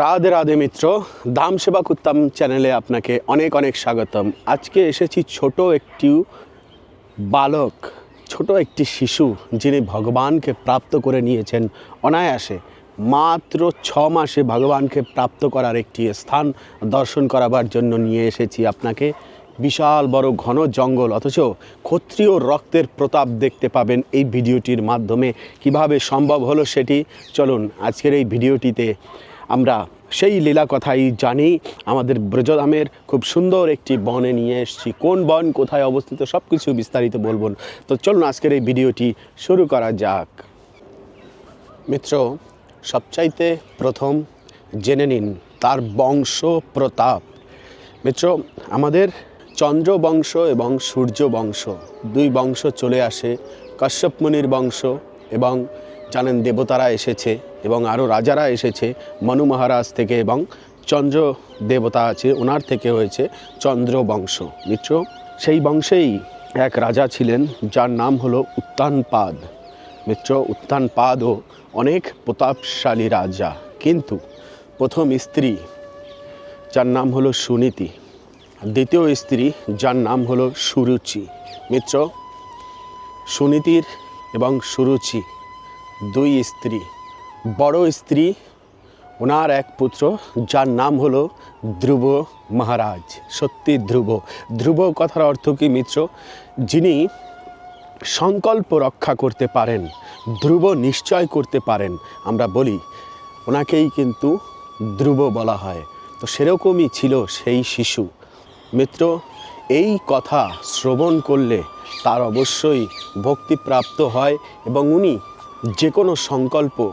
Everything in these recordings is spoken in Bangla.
রাধে রাধে মিত্র দাম সেবা কুত্তাম চ্যানেলে আপনাকে অনেক অনেক স্বাগতম। আজকে এসেছি ছোট একটি বালক, ছোট একটি শিশু, যিনি ভগবানকে প্রাপ্ত করে নিয়েছেন অনায়াসে। মাত্র ছ মাসে ভগবানকে প্রাপ্ত করার একটি স্থান দর্শন করাবার জন্য নিয়ে এসেছি আপনাকে। বিশাল বড় ঘন জঙ্গল, অথচ ক্ষত্রিয় রক্তের প্রতাপ দেখতে পাবেন এই ভিডিওটির মাধ্যমে। কীভাবে সম্ভব হলো সেটি? চলুন আজকের এই ভিডিওটিতে আমরা সেই লীলা কথাই জানি। আমাদের ব্রজধামের খুব সুন্দর একটি বনে নিয়ে এসেছি। কোন বন, কোথায় অবস্থিত সব কিছু বিস্তারিত বলব তো চলুন আজকের এই ভিডিওটি শুরু করা যাক। মিত্র, সবচাইতে প্রথম জেনে নিন তার বংশ প্রতাপ। মিত্র, আমাদের চন্দ্র বংশ এবং সূর্য বংশ, দুই বংশ চলে আসে। কশ্যপ মুনির বংশ এবং জানেন দেবতারা এসেছে এবং আরও রাজারা এসেছে। মনু মহারাজ থেকে এবং চন্দ্র দেবতা আছে, ওনার থেকে হয়েছে চন্দ্র বংশ। মিত্র, সেই বংশেই এক রাজা ছিলেন, যার নাম হলো উত্তানপাদ। মিত্র উত্তানপাদও অনেক প্রতাপশালী রাজা। কিন্তু প্রথম স্ত্রী, যার নাম হলো সুনীতি। দ্বিতীয় স্ত্রী, যার নাম হলো সুরুচি। মিত্র, সুনীতির এবং সুরুচি দুই স্ত্রী। বড় স্ত্রী, ওনার এক পুত্র, যার নাম হলো ধ্রুব মহারাজ। সত্যি ধ্রুব। ধ্রুব কথার অর্থ কি মিত্র? যিনি সংকল্প রক্ষা করতে পারেন, ধ্রুব নিশ্চয় করতে পারেন। আমরা বলি, ওনাকেই কিন্তু ধ্রুব বলা হয়। তো সেরকমই ছিল সেই শিশু। মিত্র, এই কথা শ্রবণ করলে তার অবশ্যই ভক্তিপ্রাপ্ত হয় এবং উনি যে কোনো সংকল্প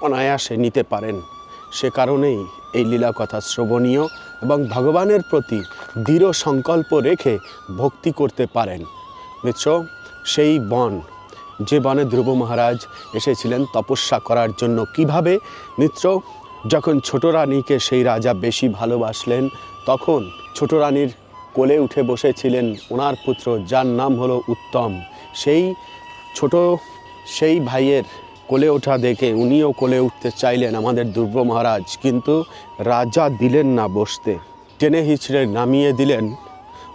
অনায়াসে নিতে পারেন। সে কারণেই এই লীলা কথা শ্রবণীয় এবং ভগবানের প্রতি দৃঢ় সংকল্প রেখে ভক্তি করতে পারেন। মিত্র, সেই বন, যে বনে ধ্রুব মহারাজ এসেছিলেন তপস্যা করার জন্য কীভাবে? মিত্র, যখন ছোট রানীকে সেই রাজা বেশি ভালোবাসলেন, তখন ছোট রানীর কোলে উঠে বসেছিলেন ওনার পুত্র, যার নাম হলো উত্তম। সেই ছোট সেই ভাইয়ের কোলে ওঠা দেখে উনিও কোলে উঠতে চাইলেন আমাদের দুর্গ মহারাজ কিন্তু রাজা দিলেন না বসতে। টেনে হিচড়ে নামিয়ে দিলেন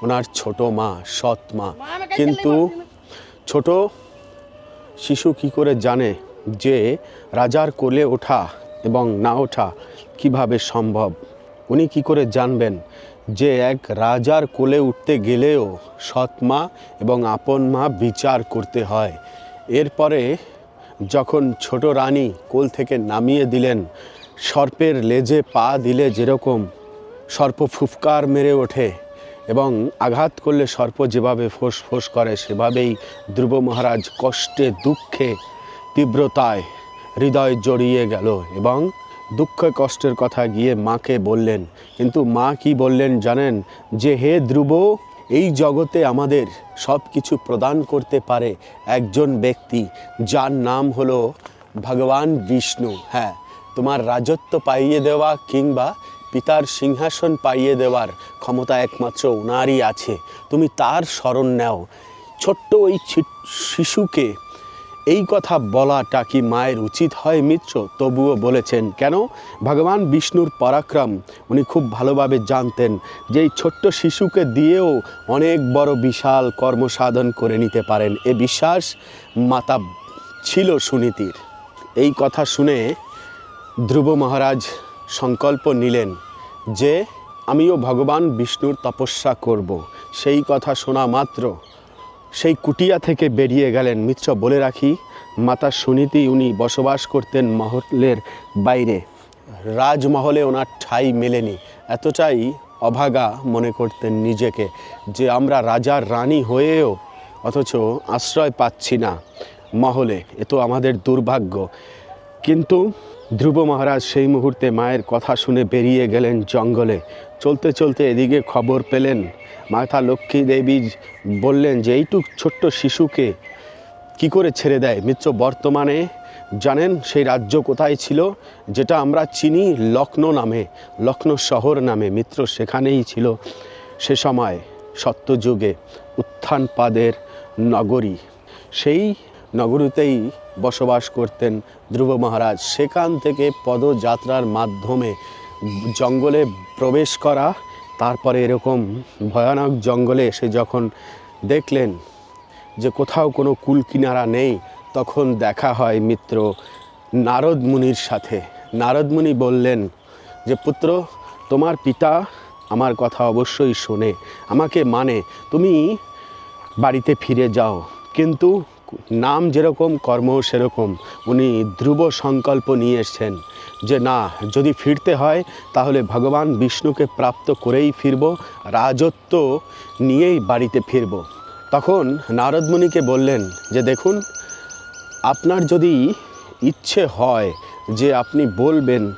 ওনার ছোট মা সৎ মা। কিন্তু ছোট শিশু কি করে জানে যে রাজার কোলে ওঠা এবং না ওঠা কীভাবে সম্ভব? উনি কি করে জানবেন যে এক রাজার কোলে উঠতে গেলেও সৎ মা এবং আপন মা বিচার করতে হয়? এরপরে যখন ছোট রানী কোল থেকে নামিয়ে দিলেন, সর্পের লেজে পা দিলে যেরকম সর্প ফুফকার মেরে ওঠে এবং আঘাত করলে সর্প যেভাবে ফোঁস ফোঁস করে, সেভাবেই ধ্রুব মহারাজ কষ্টে, দুঃখে, তীব্রতায় হৃদয় জড়িয়ে গেল এবং দুঃখ কষ্টের কথা গিয়ে মাকে বললেন। কিন্তু মা কি বললেন জানেন? যে হে ধ্রুব এই জগতে আমাদের সব কিছু প্রদান করতে পারে একজন ব্যক্তি, যার নাম হলো ভগবান বিষ্ণু। হ্যাঁ তোমার রাজত্ব পাইয়ে দেওয়া কিংবা পিতার সিংহাসন পাইয়ে দেওয়ার ক্ষমতা একমাত্র ওনারই আছে। তুমি তার স্মরণ নেও। ছোট্ট ওই শিশুকে এই কথা বলাটা কি মায়ের উচিত হয় মিত্র? তবুও বলেছেন, কেন? ভগবান বিষ্ণুর পরাক্রম, উনি খুব ভালোভাবে জানতেন যে এই ছোট্ট শিশুকে দিয়েও অনেক বড় বিশাল কর্মসাধন করে নিতে পারেন। এ বিশ্বাস মাতা ছিল সুনীতির। এই কথা শুনে ধ্রুব মহারাজ সংকল্প নিলেন যে, আমিও ভগবান বিষ্ণুর তপস্যা করব। সেই কথা শোনা মাত্র। সেই কুটিয়া থেকে বেরিয়ে গেলেন মিত্র বলে রাখি, মাতা সুনীতি উনি বসবাস করতেন মহলের বাইরে। রাজমহলে ওনার ঠাঁই মেলেনি, এতটাই অভাগা মনে করতেন নিজেকে যে আমরা রাজার রানী হয়েও অথচ আশ্রয় পাচ্ছি না মহলে, এ তো আমাদের দুর্ভাগ্য। কিন্তু ধ্রুব মহারাজ সেই মুহূর্তে মায়ের কথা শুনে বেরিয়ে গেলেন জঙ্গলে। চলতে চলতে এদিকে খবর পেলেন মাতা লক্ষ্মী দেবী বললেন যে এইটুক ছোট্ট শিশুকে কি করে ছেড়ে দেয় মিত্র বর্তমানে? জানেন সেই রাজ্য কোথায় ছিল? যেটা আমরা চিনি লক্ষ্ণৌ নামে, লক্ষ্ণৌ শহর নামে। মিত্র সেখানেই ছিল সে সময়, সত্যযুগে উত্থানপাদের নগরী। সেই নগরীতেই বসবাস করতেন ধ্রুব মহারাজ। সেখান থেকে পদযাত্রার মাধ্যমে জঙ্গলে প্রবেশ করা তারপরে এরকম ভয়ানক জঙ্গলে এসে যখন দেখলেন যে কোথাও কোনো কুল কিনারা নেই, তখন দেখা হয় মিত্র নারদ মুনির সাথে। নারদ মুনি বললেন যে, পুত্র, তোমার পিতা আমার কথা অবশ্যই শোনে, আমাকে মানে তুমি বাড়িতে ফিরে যাও। কিন্তু নাম যেরকম, কর্ম সেরকম। উনি ধ্রুব সংকল্প নিয়ে এসছেন যে, না, যদি ফিরতে হয়, তাহলে ভগবান বিষ্ণুকে প্রাপ্ত করেই ফিরব, রাজত্ব নিয়েই বাড়িতে ফিরব। তখন নারদমণিকে বললেন যে, দেখুন, আপনার যদি ইচ্ছে হয় যে, আপনি বলবেন,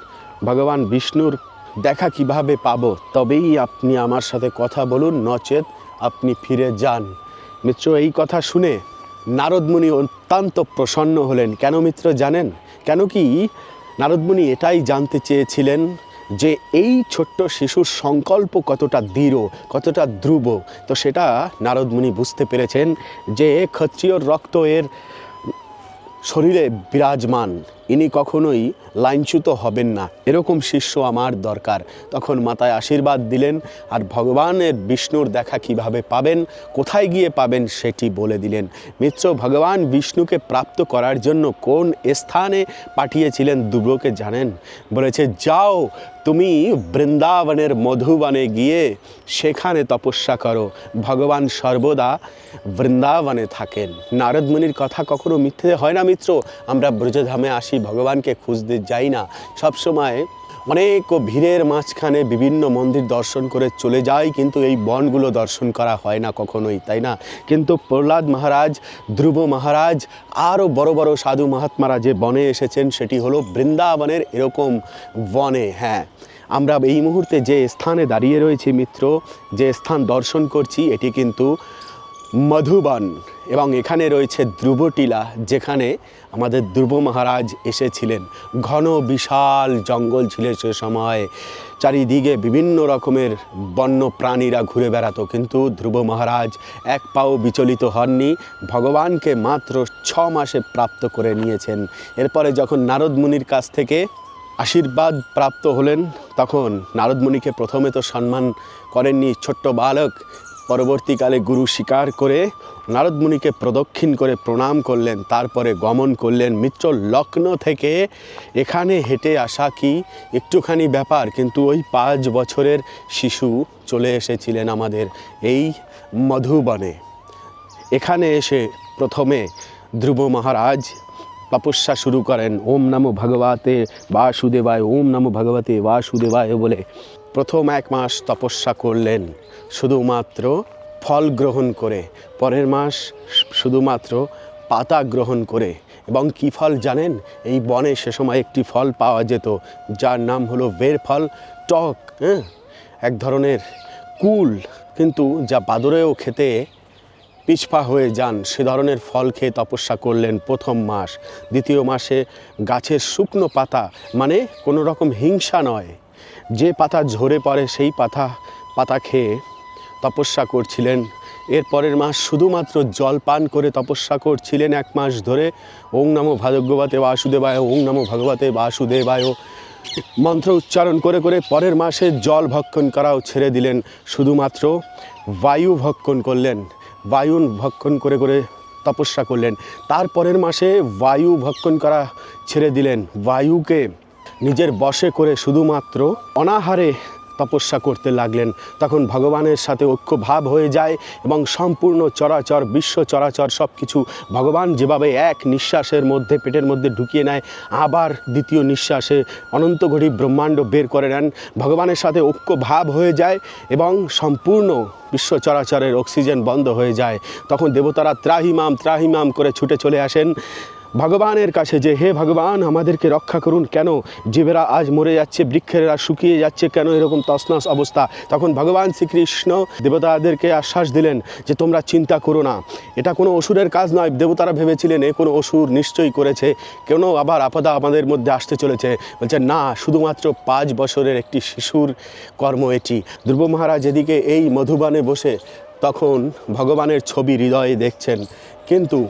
ভগবান বিষ্ণুর দেখা কীভাবে পাব, তবেই আপনি আমার সাথে কথা বলুন, নচেত আপনি ফিরে যান। মিত্র, এই কথা শুনে নারদমুনি অত্যন্ত প্রসন্ন হলেন। কেন মিত্র জানেন? কেন কি নারদমুনি এটাই জানতে চেয়েছিলেন যে এই ছোট্ট শিশুর সংকল্প কতটা দৃঢ়, কতটা ধ্রুব। তো সেটা নারদমুনি বুঝতে পেরেছেন যে ক্ষত্রিয়র রক্ত এর শরীরে বিরাজমান। ইনি কখনোই লাইনচ্যুত হবেন না। এরকম শিষ্য আমার দরকার। তখন মাতায় আশীর্বাদ দিলেন, আর ভগবানের বিষ্ণুর দেখা কীভাবে পাবেন, কোথায় গিয়ে পাবেন সেটি বলে দিলেন। মিত্র ভগবান বিষ্ণুকে প্রাপ্ত করার জন্য কোন স্থানে পাঠিয়েছিলেন দুব্রকে জানেন? বলেছে, যাও, তুমি বৃন্দাবনের মধুবনে গিয়ে সেখানে তপস্যা করো। ভগবান সর্বদা বৃন্দাবনে থাকেন। নারদমণির কথা কখনো মিথ্যে হয় না মিত্র। আমরা ব্রজধামে আসি ভগবানকে খুঁজতে যাই না। সবসময় অনেক ভিড়ের মাঝখানে বিভিন্ন মন্দির দর্শন করে চলে যায় কিন্তু এই বনগুলো দর্শন করা হয় না কখনোই, তাই না? কিন্তু প্রহ্লাদ মহারাজ, ধ্রুব মহারাজ, আরও বড় বড় সাধু মহাত্মারা যে বনে এসেছেন, সেটি হলো বৃন্দাবনের এরকম বনে। হ্যাঁ আমরা এই মুহূর্তে যে স্থানে দাঁড়িয়ে রয়েছি মিত্র, যে স্থান দর্শন করছি, এটি কিন্তু মধুবন এবং এখানে রয়েছে ধ্রুবটিলা, যেখানে আমাদের ধ্রুব মহারাজ এসেছিলেন। ঘন বিশাল জঙ্গল ছিল সে সময়। চারিদিকে বিভিন্ন রকমের বন্য প্রাণীরা ঘুরে বেড়াতো, কিন্তু ধ্রুব মহারাজ এক পাও বিচলিত হননি। ভগবানকে মাত্র ছ মাসে প্রাপ্ত করে নিয়েছেন। এরপরে যখন নারদ মুনির কাছ থেকে আশীর্বাদ প্রাপ্ত হলেন, তখন নারদমণিকে প্রথমে তো সম্মান করেননি ছোট্ট বালক পরবর্তীকালে গুরু স্বীকার করে নারদমুনিকে প্রদক্ষিণ করে প্রণাম করলেন, তারপরে গমন করলেন মিত্র লগ্ন থেকে। এখানে হেঁটে আসা কি একটুখানি ব্যাপার, কিন্তু ওই পাঁচ বছরের শিশু চলে এসেছিলেন আমাদের এই মধুবনে। এখানে এসে প্রথমে ধ্রুব মহারাজ তপস্যা শুরু করেন, ওম নমো ভগবতে বাসুদেবায়, ওম নমো ভগবতে বাসুদেবায় বলে প্রথম এক মাস তপস্যা করলেন, শুধুমাত্র ফল গ্রহণ করে। পরের মাস শুধুমাত্র পাতা গ্রহণ করে। এবং কী ফল জানেন? এই বনে সে সময় একটি ফল পাওয়া যেত, যার নাম হলো বের ফল টক হ্যাঁ? এক ধরনের কুল, কিন্তু যা বাদরেও খেতে পিছপা হয়ে যান। সে ধরনের ফল খেয়ে তপস্যা করলেন প্রথম মাস। দ্বিতীয় মাসে গাছের শুকনো পাতা মানে কোনো রকম হিংসা নয়। যে পাতা ঝরে পড়ে সেই পাতা পাতা খেয়ে তপস্যা করছিলেন। এর পরের মাস শুধুমাত্র জল পান করে তপস্যা করছিলেন এক মাস ধরে। ওং নমো ভাগবতে বাসুদেবায়, ওং নমো ভগবতে বাসুদেবায়। মন্ত্র উচ্চারণ করে করে পরের মাসে জল ভক্ষণ করাও ছেড়ে দিলেন। শুধুমাত্র বায়ু ভক্ষণ করলেন। বায়ু ভক্ষণ করে করে তপস্যা করলেন। তারপরের মাসে বায়ু ভক্ষণ করা ছেড়ে দিলেন। বায়ুকে নিজের বশে করে শুধুমাত্র অনাহারে তপস্যা করতে লাগলেন। তখন ভগবানের সাথে ঐক্য ভাব হয়ে যায় এবং সম্পূর্ণ চরাচর, বিশ্ব চরাচর সব কিছু ভগবান যেভাবে এক নিঃশ্বাসের মধ্যে, পেটের মধ্যে ঢুকিয়ে নেয়, আবার দ্বিতীয় নিঃশ্বাসে অনন্ত ঘড়ি ব্রহ্মাণ্ড বের করে নেন। ভগবানের সাথে ঐক্য ভাব হয়ে যায় এবং সম্পূর্ণ বিশ্ব চরাচরের অক্সিজেন বন্ধ হয়ে যায়। তখন দেবতারা ত্রাহিমাম ত্রাহিমাম করে ছুটে চলে আসেন। ভগবানের কাছে যে, হে ভগবান, আমাদেরকে রক্ষা করুন। কেন? জীবেরা আজ মরে যাচ্ছে, বৃক্ষেরা শুকিয়ে যাচ্ছে, কেন এরকম তসনস অবস্থা? তখন ভগবান শ্রীকৃষ্ণ দেবতাদেরকে আশ্বাস দিলেন যে, তোমরা চিন্তা করো না। এটা কোনো অসুরের কাজ নয়। দেবতারা ভেবেছিলেন, এ কোনো অসুর নিশ্চয়ই করেছে। কেন আবার আপদা আমাদের মধ্যে আসতে চলেছে? বলছে না, শুধুমাত্র পাঁচ বছরের একটি শিশুর কর্ম এটি। ধ্রুব মহারাজ এদিকে এই মধুবানে বসে তখন ভগবানের ছবি হৃদয়ে দেখছেন। কিন্তু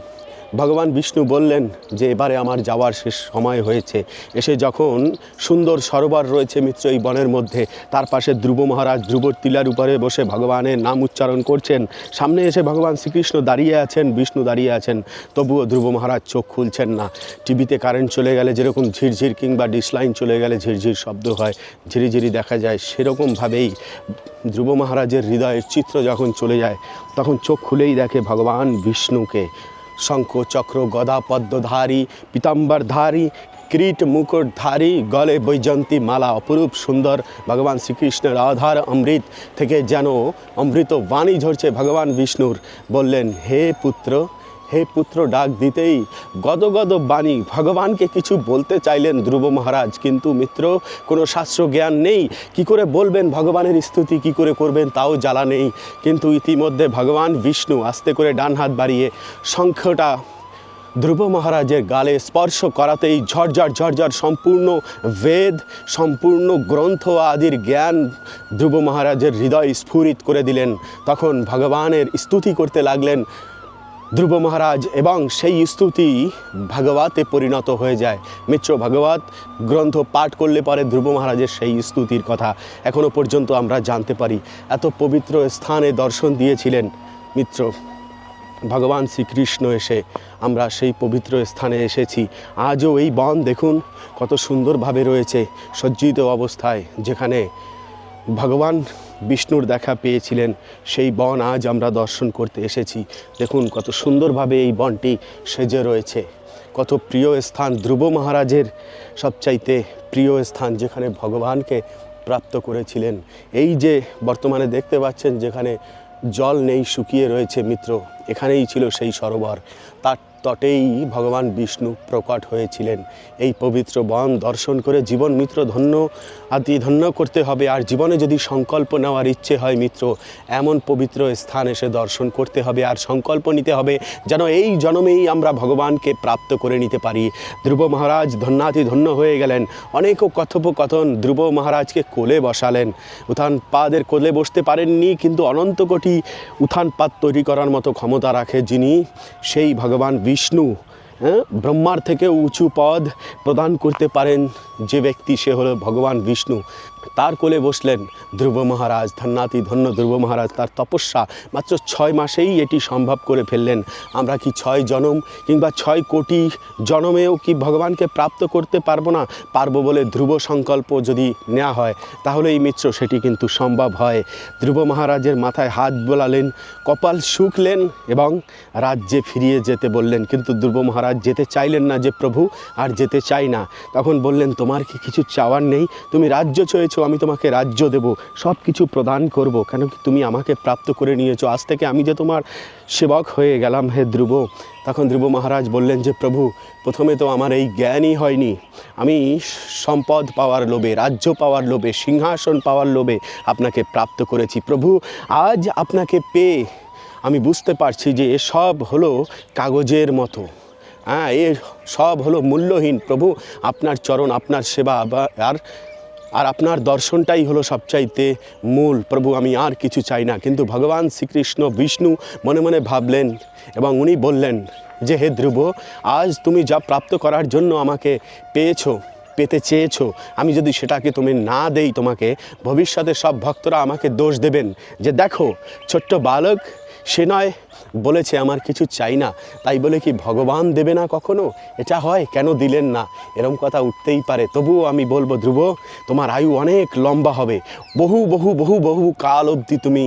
ভগবান বিষ্ণু বললেন যে এবারে আমার যাওয়ার শেষ সময় হয়েছে। এসে যখন সুন্দর সরোবর রয়েছে মিত্র এই বনের মধ্যে, তার পাশে ধ্রুব মহারাজ ধ্রুবর টিলার উপরে বসে ভগবানের নাম উচ্চারণ করছেন। সামনে এসে ভগবান শ্রীকৃষ্ণ দাঁড়িয়ে আছেন, বিষ্ণু দাঁড়িয়ে আছেন। তবুও ধ্রুব মহারাজ চোখ খুলছেন না। টিভিতে কারেন্ট চলে গেলে যেরকম ঝিরঝির কিংবা ডিসলাইন চলে গেলে ঝিরঝির শব্দ হয়, ঝিরিঝিরি দেখা যায় সেরকমভাবেই। ধ্রুব মহারাজের হৃদয়ের চিত্র যখন চলে যায়, তখন চোখ খুলেই দেখে ভগবান বিষ্ণুকে। শঙ্খ চক্র গদা পদ্মধারী পীতাম্বরধারী কিরীট মুকুটধারী, গলে বৈজন্তী মালা, অপরূপ সুন্দর ভগবান শ্রীকৃষ্ণের আধার অমৃত থেকে যেন অমৃত বাণী ঝরছে ভগবান বিষ্ণুর। বললেন, হে পুত্র হে পুত্র ডাক দিতেই গদগদ বাণী ভগবানকে কিছু বলতে চাইলেন ধ্রুব মহারাজ। কিন্তু মিত্র, কোনো শাস্ত্র জ্ঞান নেই। কি করে বলবেন ভগবানের স্তুতি, কি করে করবেন তাও জ্বালা নেই। কিন্তু ইতিমধ্যে ভগবান বিষ্ণু আস্তে করে ডান হাত বাড়িয়ে শঙ্খটা ধ্রুব মহারাজের গালে স্পর্শ করাতেই ঝরঝর ঝরঝর সম্পূর্ণ বেদ, সম্পূর্ণ গ্রন্থ আদির জ্ঞান ধ্রুব মহারাজের হৃদয় স্ফুরিত করে দিলেন। তখন ভগবানের স্তুতি করতে লাগলেন ধ্রুব মহারাজ, এবং সেই স্তুতি ভাগবতে পরিণত হয়ে যায়। মিত্র ভাগবত গ্রন্থ পাঠ করলে পরে ধ্রুব মহারাজের সেই স্তুতির কথা এখনও পর্যন্ত আমরা জানতে পারি। এত পবিত্র স্থানে দর্শন দিয়েছিলেন মিত্র ভগবান শ্রীকৃষ্ণ এসে। আমরা সেই পবিত্র স্থানে এসেছি। আজও এই বন দেখুন, কত সুন্দরভাবে রয়েছে, সজ্জিত অবস্থায়, যেখানে ভগবান বিষ্ণুর দেখা পেয়েছিলেন। সেই বন আজ আমরা দর্শন করতে এসেছি। দেখুন কত সুন্দরভাবে এই বনটি সেজে রয়েছে। কত প্রিয় স্থান ধ্রুব মহারাজের সবচাইতে প্রিয় স্থান যেখানে ভগবানকে প্রাপ্ত করেছিলেন। এই যে বর্তমানে দেখতে পাচ্ছেন যেখানে জল নেই, শুকিয়ে রয়েছে মিত্র, এখানেই ছিল সেই সরোবর। তার তটেই ভগবান বিষ্ণু প্রকট হয়েছিলেন। এই পবিত্র বন দর্শন করে জীবন মিত্র ধন্য, আদি ধন্য করতে হবে। আর জীবনে যদি সংকল্প নেওয়ার ইচ্ছে হয় মিত্র, এমন পবিত্র স্থান এসে দর্শন করতে হবে। আর সংকল্প নিতে হবে যেন এই জন্মেই আমরা ভগবানকে প্রাপ্ত করে নিতে পারি। ধ্রুব মহারাজ ধন্যাতি ধন্য হয়ে গেলেন। অনেক কথোপকথন ধ্রুব মহারাজকে কোলে বসালেন। উত্থান পাদের কোলে বসতে পারেননি, কিন্তু অনন্ত কোটি উত্থান পাদ তৈরি করার মতো ক্ষমতা রাখে যিনি। সেই ভগবান বিষ্ণু হ্যাঁ? ব্রহ্মার থেকে উঁচু পদ প্রদান করতে পারেন যে ব্যক্তি সে হলো ভগবান বিষ্ণু। তার কোলে বসলেন ধ্রুব মহারাজ, ধন্যাতি ধন্য ধ্রুব মহারাজ, তার তপস্যা মাত্র ছয় মাসেই এটি সম্ভব করে ফেললেন। আমরা কি ছয় জনম কিংবা ছয় কোটি জনমেও কি ভগবানকে প্রাপ্ত করতে পারব না? পারব বলে ধ্রুব সংকল্প যদি নেওয়া হয়, তাহলে এই মিত্র সেটি কিন্তু সম্ভব হয়। ধ্রুব মহারাজের মাথায় হাত বোলালেন, কপাল শুকলেন এবং রাজ্যে ফিরিয়ে যেতে বললেন। কিন্তু ধ্রুব মহারাজ যেতে চাইলেন না যে প্রভু, আর যেতে চাই না। তখন বললেন, তোমার কি কিছু চাওয়ার নেই? তুমি রাজ্য চেয়েছো আমি তোমাকে রাজ্য দেব সব কিছু প্রদান করব। কেন কি তুমি আমাকে প্রাপ্ত করে নিয়েছো? আজ থেকে আমি যে তোমার সেবক হয়ে গেলাম হে ধ্রুব। তখন ধ্রুব মহারাজ বললেন যে, প্রভু, প্রথমে তো আমার এই জ্ঞানই হয়নি। আমি সম্পদ পাওয়ার লোভে, রাজ্য পাওয়ার লোভে, সিংহাসন পাওয়ার লোভে আপনাকে প্রাপ্ত করেছি। প্রভু, আজ আপনাকে পেয়ে আমি বুঝতে পারছি যে এসব হলো কাগজের মতো। হ্যাঁ এ সব হলো মূল্যহীন। প্রভু, আপনার চরণ, আপনার সেবা আর আর আপনার দর্শনটাই হলো সবচাইতে মূল। প্রভু, আমি আর কিছু চাই না। কিন্তু ভগবান শ্রীকৃষ্ণ বিষ্ণু মনে মনে ভাবলেন এবং উনি বললেন, যে হে ধ্রুব, আজ তুমি যা প্রাপ্ত করার জন্য আমাকে পেয়েছ, পেতে চেয়েছো, আমি যদি সেটাকে তুমি না দেই তোমাকে, ভবিষ্যতে সব ভক্তরা আমাকে দোষ দেবেন। যে দেখো, ছোট্ট বালক সে নয়, বলেছে, আমার কিছু চাই না। তাই বলে কি, ভগবান দেবে না কখনো? এটা হয়, কেন দিলেন না? এরম কথা উঠতেই পারে। তবুও আমি বলব, ধ্রুব, তোমার আয়ু অনেক লম্বা হবে। বহু বহু বহু বহু কাল অবধি তুমি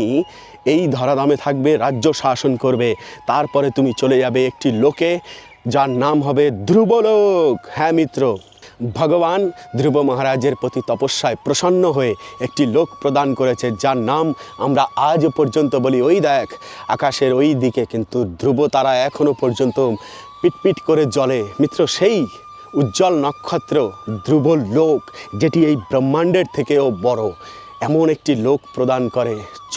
এই ধরাধামে থাকবে, রাজ্য শাসন করবে। তারপরে তুমি চলে যাবে একটি লোকে, যার নাম হবে ধ্রুবলোক। হ্যাঁ মিত্র। ভগবান ধ্রুব মহারাজের প্রতি তপস্যায় প্রসন্ন হয়ে একটি লোক প্রদান করেছে, যার নাম আমরা আজ পর্যন্ত বলি ওই দেখ, আকাশের ওই দিকে কিন্তু ধ্রুব তারা এখনও পর্যন্ত পিটপিট করে জলে মিত্র, সেই উজ্জ্বল নক্ষত্র ধ্রুব লোক যেটি এই ব্রহ্মাণ্ডের থেকেও বড়, এমন একটি লোক প্রদান করে। ছ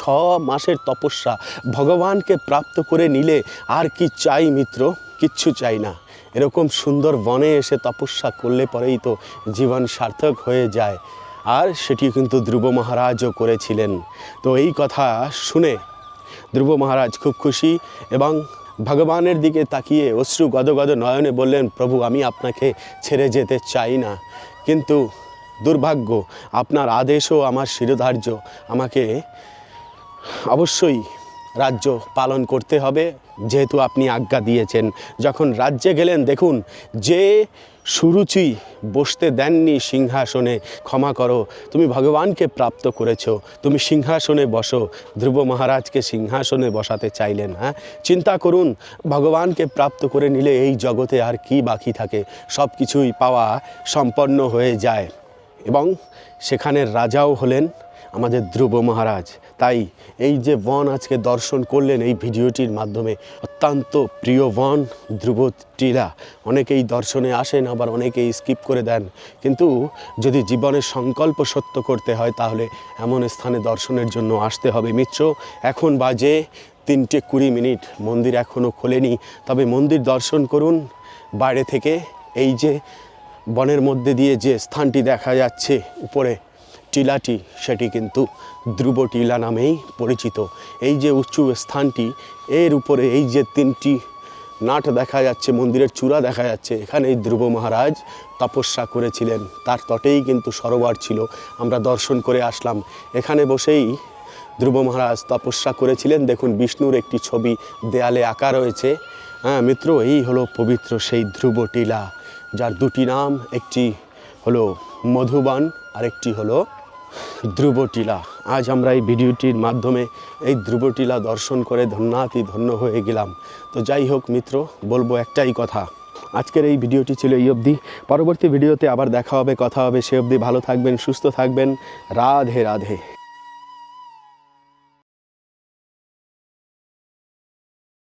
মাসের তপস্যা ভগবানকে প্রাপ্ত করে নিলে আর কি চাই মিত্র? কিচ্ছু চাই না। এরকম সুন্দর বনে এসে তপস্যা করলে পরেই তো জীবন সার্থক হয়ে যায়। আর সেটি কিন্তু ধ্রুব মহারাজও করেছিলেন। তো এই কথা শুনে ধ্রুব মহারাজ খুব খুশি এবং ভগবানের দিকে তাকিয়ে অশ্রু গদগদ নয়নে বললেন, প্রভু, আমি আপনাকে ছেড়ে যেতে চাই না। কিন্তু দুর্ভাগ্য, আপনার আদেশও, আমার শিরোধার্য। আমাকে অবশ্যই রাজ্য পালন করতে হবে, যেহেতু আপনি আজ্ঞা দিয়েছেন। যখন রাজ্যে গেলেন, দেখুন, যে সুরুচি বসতে দেননি সিংহাসনে, ক্ষমা করো, তুমি ভগবানকে প্রাপ্ত করেছ, তুমি সিংহাসনে বসো, ধ্রুব মহারাজকে সিংহাসনে বসাতে চাইলেন হ্যাঁ? চিন্তা করুন, ভগবানকে প্রাপ্ত করে নিলে এই জগতে আর কি বাকি থাকে? সব কিছুই পাওয়া সম্পন্ন হয়ে যায়। এবং সেখানের রাজাও হলেন আমাদের ধ্রুব মহারাজ। তাই এই যে বন আজকে দর্শন করলেন এই ভিডিওটির মাধ্যমে, অত্যন্ত প্রিয় বন ধ্রুব টিলা অনেকেই দর্শনে আসেন, আবার অনেকেই স্কিপ করে দেন। কিন্তু যদি জীবনের সংকল্প সত্য করতে হয়, তাহলে এমন স্থানে দর্শনের জন্য আসতে হবে। মিত্র, এখন বাজে তিনটে কুড়ি মিনিট। মন্দির এখনও খোলেনি। তবে মন্দির দর্শন করুন। বাইরে থেকে এই যে বনের মধ্যে দিয়ে যে স্থানটি দেখা যাচ্ছে, উপরে টিলাটি, সেটি কিন্তু ধ্রুব টিলা নামেই পরিচিত। এই যে উঁচু স্থানটি, এর উপরে এই যে তিনটি নাট দেখা যাচ্ছে, মন্দিরের চূড়া দেখা যাচ্ছে এখানে এই ধ্রুব মহারাজ তপস্যা করেছিলেন। তার তটেই কিন্তু সরোবর ছিল। আমরা দর্শন করে আসলাম। এখানে বসেই ধ্রুব মহারাজ তপস্যা করেছিলেন। দেখুন, বিষ্ণুর একটি ছবি দেয়ালে আঁকা রয়েছে। হ্যাঁ মিত্র, এই হলো পবিত্র সেই ধ্রুব টিলা, যার দুটি নাম, একটি হলো মধুবন আরেকটি হলো ধ্রুবটিলা। আজ আমরা এই ভিডিওটির মাধ্যমে এই ধ্রুবটিলা দর্শন করে ধন্যাতি ধন্য হয়ে গেলাম। তো যাই হোক মিত্র, বলব একটাই কথা। আজকের এই ভিডিওটি ছিল এই অবধি। পরবর্তী ভিডিওতে আবার দেখা হবে, কথা হবে। সে অবধি ভালো থাকবেন, সুস্থ থাকবেন। রাধে রাধে।